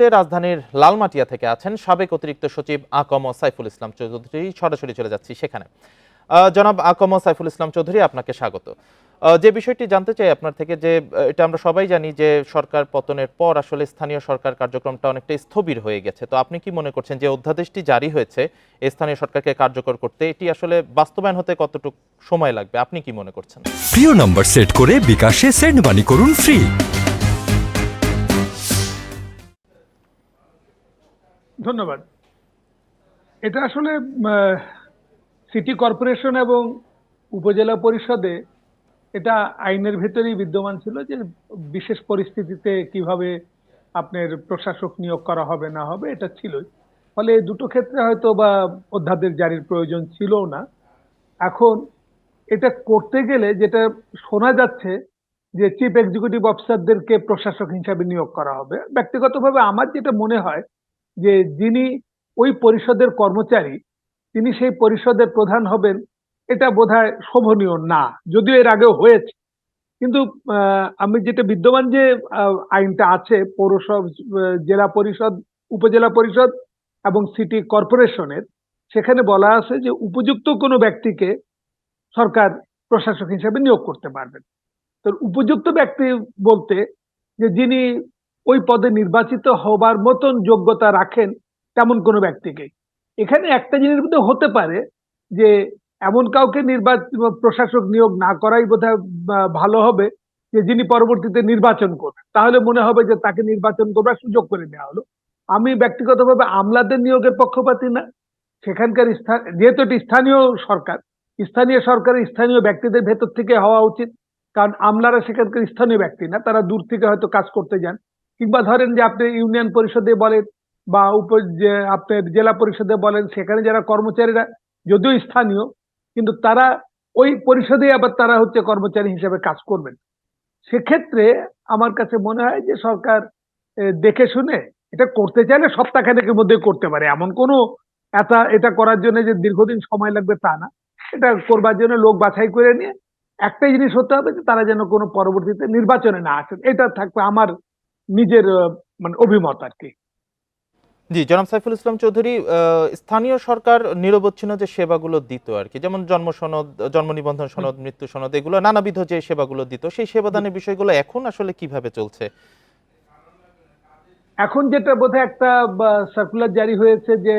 মুহূর্তে রাজধানীর লালমাটিয়া থেকে আছেন সাবেক অতিরিক্ত সচিব আকম সাইফুল ইসলাম চৌধুরী। সরাসরি চলে যাচ্ছি সেখানে। জনাব আকম সাইফুল ইসলাম চৌধুরী, আপনাকে স্বাগত। যে বিষয়টি জানতে চাই আপনার থেকে যে এটা আমরা সবাই জানি যে, সরকার পতনের পর আসলে স্থানীয় সরকার কার্যক্রমটা অনেকটা স্থবির হয়ে গেছে। তো আপনি কি মনে করছেন যে, অধ্যাদেশটি জারি হয়েছে স্থানীয় সরকারকে কার্যকর করতে, এটি আসলে বাস্তবায়ন হতে কতটুকু সময় লাগবে? আপনি কি মনে করছেন? প্রিয় নম্বর সেট করে বিকাশে সেন্ড মানি করুন ফ্রি ধন্যবাদ। এটা আসলে সিটি কর্পোরেশন এবং উপজেলা পরিষদে এটা আইনের ভেতরেই বিদ্যমান ছিল যে বিশেষ পরিস্থিতিতে কীভাবে আপনার প্রশাসক নিয়োগ করা হবে, না হবে, এটা ছিলই। ফলে দুটো ক্ষেত্রে হয়তো বা অধ্যাদেশ জারির প্রয়োজন ছিল না। এখন এটা করতে গেলে যেটা শোনা যাচ্ছে যে চিফ এক্সিকিউটিভ অফিসারদেরকে প্রশাসক হিসাবে নিয়োগ করা হবে। ব্যক্তিগতভাবে আমার যেটা মনে হয় যে যিনি ওই পরিষদের কর্মচারী, তিনি সেই পরিষদের প্রধান হবেন, এটা বোধহয় শোভনীয় না। যদিও এর আগেও হয়েছে। কিন্তু আমি যেটা বিদ্যমান যে আইনটা আছে, পৌরসভা, জেলা পরিষদ, উপজেলা পরিষদ এবং সিটি কর্পোরেশনের, সেখানে বলা আছে যে উপযুক্ত কোনো ব্যক্তিকে সরকার প্রশাসক হিসেবে নিয়োগ করতে পারবেন। তো উপযুক্ত ব্যক্তি বলতে যে যিনি ওই পদে নির্বাচিত হবার মতন যোগ্যতা রাখেন তেমন কোনো ব্যক্তিকে। এখানে একটা জিনিস বোধহয় হতে পারে যে, এমন কাউকে নির্বাচন প্রশাসক নিয়োগ না করাই বোধহয় ভালো হবে যে, যিনি পরবর্তীতে নির্বাচন করবেন। তাহলে মনে হবে যে, তাকে নির্বাচন করবার সুযোগ করে দেওয়া হলো। আমি ব্যক্তিগতভাবে আমলাদের নিয়োগের পক্ষপাতী না। সেখানকার স্থান, যেহেতু এটি স্থানীয় সরকার, স্থানীয় সরকারের স্থানীয় ব্যক্তিদের ভেতর থেকে হওয়া উচিত। কারণ আমলারা সেখানকার স্থানীয় ব্যক্তি না, তারা দূর থেকে হয়তো কাজ করতে যান। কিংবা ধরেন যে আপনি ইউনিয়ন পরিষদে বলেন বা উপ আপনার জেলা পরিষদে বলেন, সেখানে যারা কর্মচারীরা, যদিও স্থানীয়, কিন্তু তারা ওই পরিষদে আবার তারা হচ্ছে কর্মচারী হিসেবে কাজ করবেন। সেক্ষেত্রে আমার কাছে মনে হয় যে সরকার দেখে শুনে এটা করতে চাইলে সপ্তাহখানেকের মধ্যে করতে পারে। এমন কোনো এটা এটা করার জন্য যে দীর্ঘদিন সময় লাগবে তা না। এটা করবার জন্য লোক বাছাই করে নিয়ে একটাই জিনিস হতে হবে যে তারা যেন কোনো পরবর্তীতে নির্বাচনে না আসেন। এটা থাকবে আমার নিজের মানে অভিমত আর কি। জি জনাব সাইফুল ইসলাম চৌধুরী স্থানীয় সরকার নিরবচ্ছিন্ন যে সেবাগুলো দিত আর কি যেমন জন্ম সনদ জন্ম নিবন্ধন সনদ মৃত্যু সনদ এগুলো নানাবিধ যে সেবাগুলো দিত সেই সেবাদানের বিষয়গুলো এখন আসলে কীভাবে চলছে? এখন যেটা বোধহয় একটা সার্কুলার জারি হয়েছে যে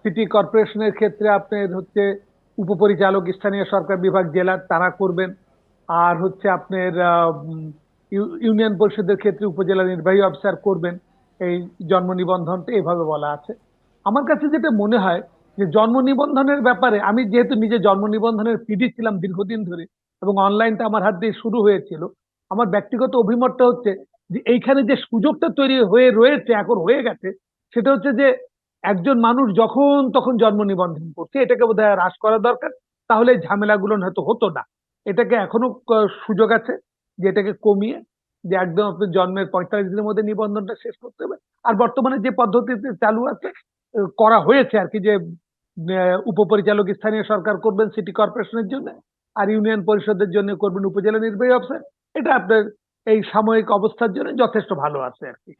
সিটি কর্পোরেশনের ক্ষেত্রে আপনার হচ্ছে উপপরিচালক স্থানীয় সরকার বিভাগ জেলার তারা করবেন। আর হচ্ছে আপনার ইউনিয়ন পরিষদের ক্ষেত্রে উপজেলা নির্বাহী অফিসার করবেন এই জন্ম নিবন্ধনটা এভাবে বলা আছে। আমার কাছে যেটা মনে হয় যে জন্ম নিবন্ধনের ব্যাপারে আমি যেহেতু নিজে জন্ম নিবন্ধনের পিডি ছিলাম দীর্ঘদিন ধরে এবং অনলাইনটা আমার হাত দিয়ে শুরু হয়েছিল, আমার ব্যক্তিগত অভিমতটা হচ্ছে যে এইখানে যে সুযোগটা তৈরি হয়ে রয়েছে, এখন হয়ে গেছে, সেটা হচ্ছে যে একজন মানুষ যখন তখন জন্ম নিবন্ধন করছে, এটাকে বোধহয় হ্রাস করা দরকার, তাহলে ঝামেলাগুলো হয়তো হতো না। এটাকে এখনও সুযোগ আছে। যে এটাকে কমিয়ে যে একদম আপনার জন্মের পঁয়তাল্লিশ দিনের মধ্যে নিবন্ধনটা শেষ করতে হবে। আর বর্তমানে যে পদ্ধতিতে চালু আছে করা হয়েছে আর কি যে উপপরিচালক স্থানীয় সরকার করবেন সিটি কর্পোরেশনের জন্য আর ইউনিয়ন পরিষদের জন্য করবেন উপজেলা নির্বাহী অফিসার। এটা আপনার এই সাময়িক অবস্থার জন্য যথেষ্ট ভালো আছে আর কি।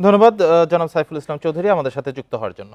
ধন্যবাদ জনাব সাইফুল ইসলাম চৌধুরী আমাদের সাথে যুক্ত হওয়ার জন্য।